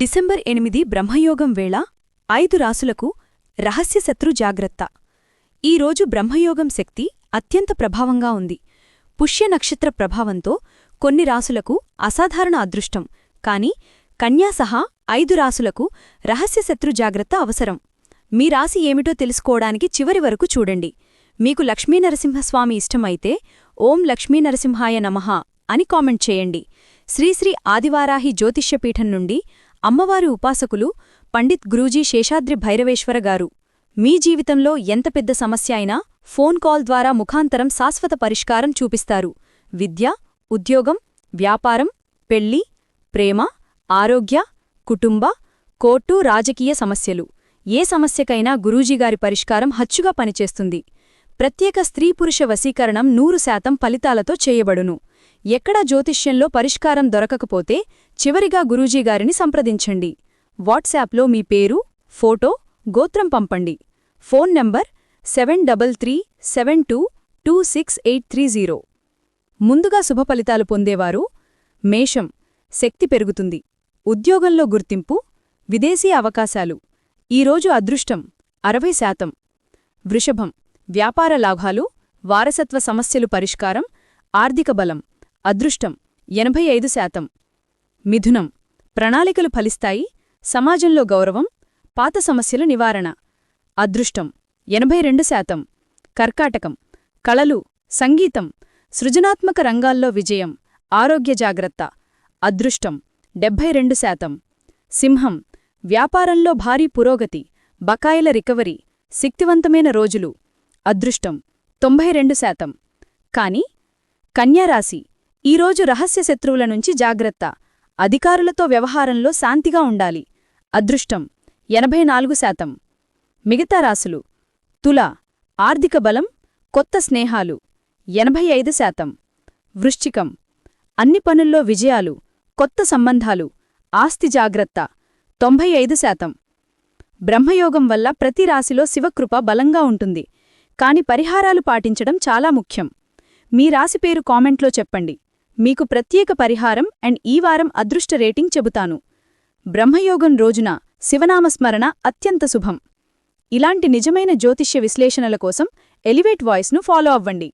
December ఎనిమిది బ్రహ్మయోగం వేళ ఐదు రాసులకు రహస్య శత్రు జాగ్రత్త. ఈరోజు బ్రహ్మయోగం శక్తి అత్యంత ప్రభావంగా ఉంది. పుష్య నక్షత్ర ప్రభావంతో కొన్ని రాసులకు అసాధారణ అదృష్టం. కాని కన్యా సహా ఐదు రాసులకు రహస్య శత్రు జాగ్రత్త అవసరం. మీ రాశి ఏమిటో తెలుసుకోవడానికి చివరి వరకు చూడండి. మీకు లక్ష్మీనరసింహస్వామి ఇష్టమైతే ఓం లక్ష్మీనరసింహాయ నమః అని కామెంట్ చేయండి. శ్రీశ్రీ ఆదివారాహి జ్యోతిష్యపీఠం నుండి అమ్మవారి ఉపాసకులు పండిత్ గురూజీ శేషాద్రి భైరవేశ్వర గారు. మీ జీవితంలో ఎంత పెద్ద సమస్య అయినా ఫోన్ కాల్ ద్వారా ముఖాంతరం శాశ్వత పరిష్కారం చూపిస్తారు. విద్య ఉద్యోగం వ్యాపారం పెళ్ళి ప్రేమ ఆరోగ్య కుటుంబ కోర్టు రాజకీయ సమస్యలు. ఏ సమస్యకైనా గురూజీగారి పరిష్కారం హచ్చుగా పనిచేస్తుంది. ప్రత్యేక స్త్రీ పురుష వశీకరణం నూరు శాతం ఫలితాలతో చేయబడును. ఎక్కడా జ్యోతిష్యంలో పరిష్కారం దొరకకపోతే చివరిగా గురూజీగారిని సంప్రదించండి. వాట్సాప్లో మీ పేరు ఫోటో గోత్రం పంపండి. Phone number seven double three seven two two six eight three zero. ముందుగా శుభఫలితాలు పొందేవారు మేషం. శక్తి పెరుగుతుంది. ఉద్యోగంలో గుర్తింపు విదేశీ అవకాశాలు. ఈరోజు అదృష్టం అరవై శాతం. వృషభం. వ్యాపార లాభాలు వారసత్వ సమస్యలు పరిష్కారం ఆర్థిక బలం. అదృష్టం ఎనభై ఐదు శాతం. మిథునం ప్రణాళికలు ఫలిస్తాయి సమాజంలో గౌరవం పాత సమస్యల నివారణ. అదృష్టం ఎనభై రెండు శాతం. కర్కాటకం కళలు సంగీతం సృజనాత్మక రంగాల్లో విజయం ఆరోగ్య జాగ్రత్త. అదృష్టం డెబ్భై రెండు శాతం. సింహం వ్యాపారంలో భారీ పురోగతి బకాయిల రికవరీ శక్తివంతమైన రోజులు. అదృష్టం తొంభై రెండు శాతం. కాని కన్యారాశి ఈరోజు రహస్య శత్రువుల నుంచి జాగ్రత్త. అధికారులతో వ్యవహారంలో శాంతిగా ఉండాలి. అదృష్టం. ఎనభై నాలుగు శాతం. మిగతా రాసులు. తుల. ఆర్థిక బలం. కొత్త స్నేహాలు. ఎనభై ఐదు శాతం. వృశ్చికం. అన్ని పనుల్లో విజయాలు. కొత్త సంబంధాలు. ఆస్తి జాగ్రత్త. తొంభై ఐదు శాతం. బ్రహ్మయోగం వల్ల ప్రతి రాశిలో శివకృప బలంగా ఉంటుంది. కాని పరిహారాలు పాటించడం చాలా ముఖ్యం. మీ రాశి పేరు కామెంట్లో చెప్పండి. మీకు ప్రత్యేక పరిహారం అండ్ ఈ వారం అదృష్ట రేటింగ్ చెబుతాను. బ్రహ్మయోగం రోజున శివనామస్మరణ అత్యంత శుభం. ఇలాంటి నిజమైన జ్యోతిష్య విశ్లేషణల కోసం ఎలివేట్ వాయిస్ను ఫాలో అవ్వండి.